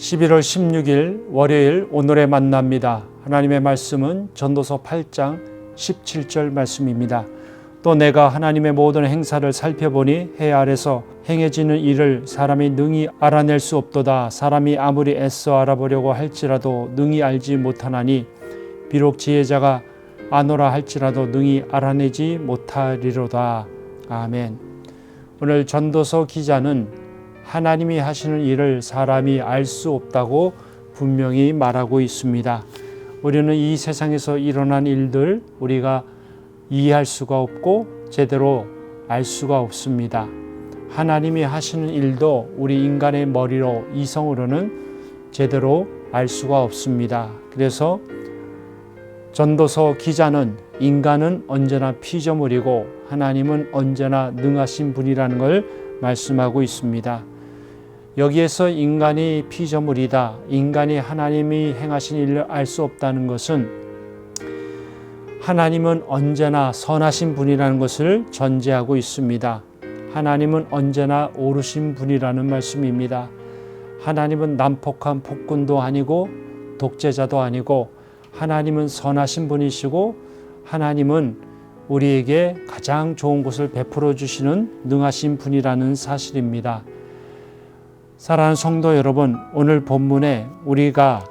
11월 16일 월요일 오늘의 만납니다. 하나님의 말씀은 전도서 8장 17절 말씀입니다. 또 내가 하나님의 모든 행사를 살펴보니 해 아래서 행해지는 일을 사람이 능히 알아낼 수 없도다. 사람이 아무리 애써 알아보려고 할지라도 능히 알지 못하나니 비록 지혜자가 아노라 할지라도 능히 알아내지 못하리로다. 아멘. 오늘 전도서 기자는 하나님이 하시는 일을 사람이 알 수 없다고 분명히 말하고 있습니다. 우리는 이 세상에서 일어난 일들 우리가 이해할 수가 없고 제대로 알 수가 없습니다. 하나님이 하시는 일도 우리 인간의 머리로 이성으로는 제대로 알 수가 없습니다. 그래서 전도서 기자는 인간은 언제나 피조물이고 하나님은 언제나 능하신 분이라는 걸 말씀하고 있습니다. 여기에서 인간이 피조물이다. 인간이 하나님이 행하신 일을 알 수 없다는 것은 하나님은 언제나 선하신 분이라는 것을 전제하고 있습니다. 하나님은 언제나 오르신 분이라는 말씀입니다. 하나님은 난폭한 폭군도 아니고 독재자도 아니고 하나님은 선하신 분이시고 하나님은 우리에게 가장 좋은 것을 베풀어 주시는 능하신 분이라는 사실입니다. 사랑하는 성도 여러분, 오늘 본문에 우리가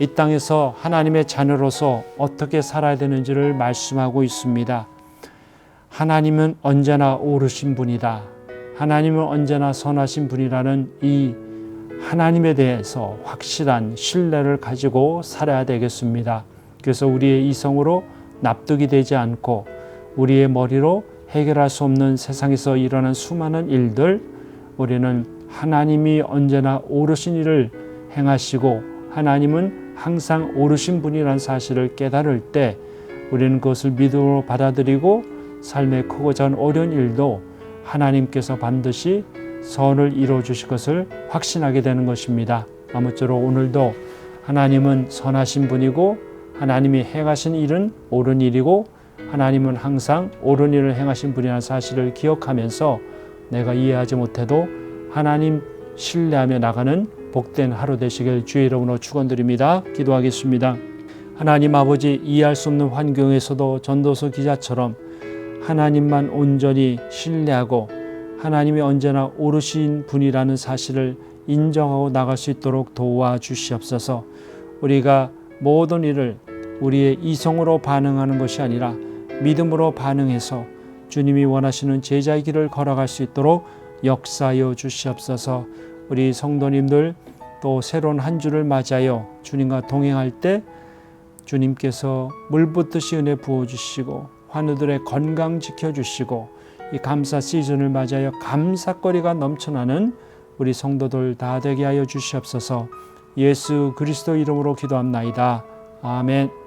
이 땅에서 하나님의 자녀로서 어떻게 살아야 되는지를 말씀하고 있습니다. 하나님은 언제나 오르신 분이다. 하나님은 언제나 선하신 분이라는 이 하나님에 대해서 확실한 신뢰를 가지고 살아야 되겠습니다. 그래서 우리의 이성으로 납득이 되지 않고 우리의 머리로 해결할 수 없는 세상에서 일어난 수많은 일들 우리는 하나님이 언제나 오르신 일을 행하시고 하나님은 항상 오르신 분이라는 사실을 깨달을 때 우리는 그것을 믿음으로 받아들이고 삶의 크고 작은 어려운 일도 하나님께서 반드시 선을 이루어 주실 것을 확신하게 되는 것입니다. 아무쪼록 오늘도 하나님은 선하신 분이고 하나님이 행하신 일은 옳은 일이고 하나님은 항상 옳은 일을 행하신 분이라는 사실을 기억하면서 내가 이해하지 못해도 하나님 신뢰하며 나가는 복된 하루 되시길 주의 이름으로 축원드립니다. 기도하겠습니다. 하나님 아버지 이해할 수 없는 환경에서도 전도서 기자처럼 하나님만 온전히 신뢰하고 하나님이 언제나 오르신 분이라는 사실을 인정하고 나갈 수 있도록 도와 주시옵소서. 우리가 모든 일을 우리의 이성으로 반응하는 것이 아니라 믿음으로 반응해서 주님이 원하시는 제자의 길을 걸어갈 수 있도록 역사하여 주시옵소서. 우리 성도님들 또 새로운 한 주를 맞아요. 주님과 동행할 때 주님께서 물 붓듯이 은혜 부어 주시고 환우들의 건강 지켜 주시고 이 감사 시즌을 맞아요. 감사거리가 넘쳐나는 우리 성도들 다 되게 하여 주시옵소서. 예수 그리스도 이름으로 기도합나이다. 아멘.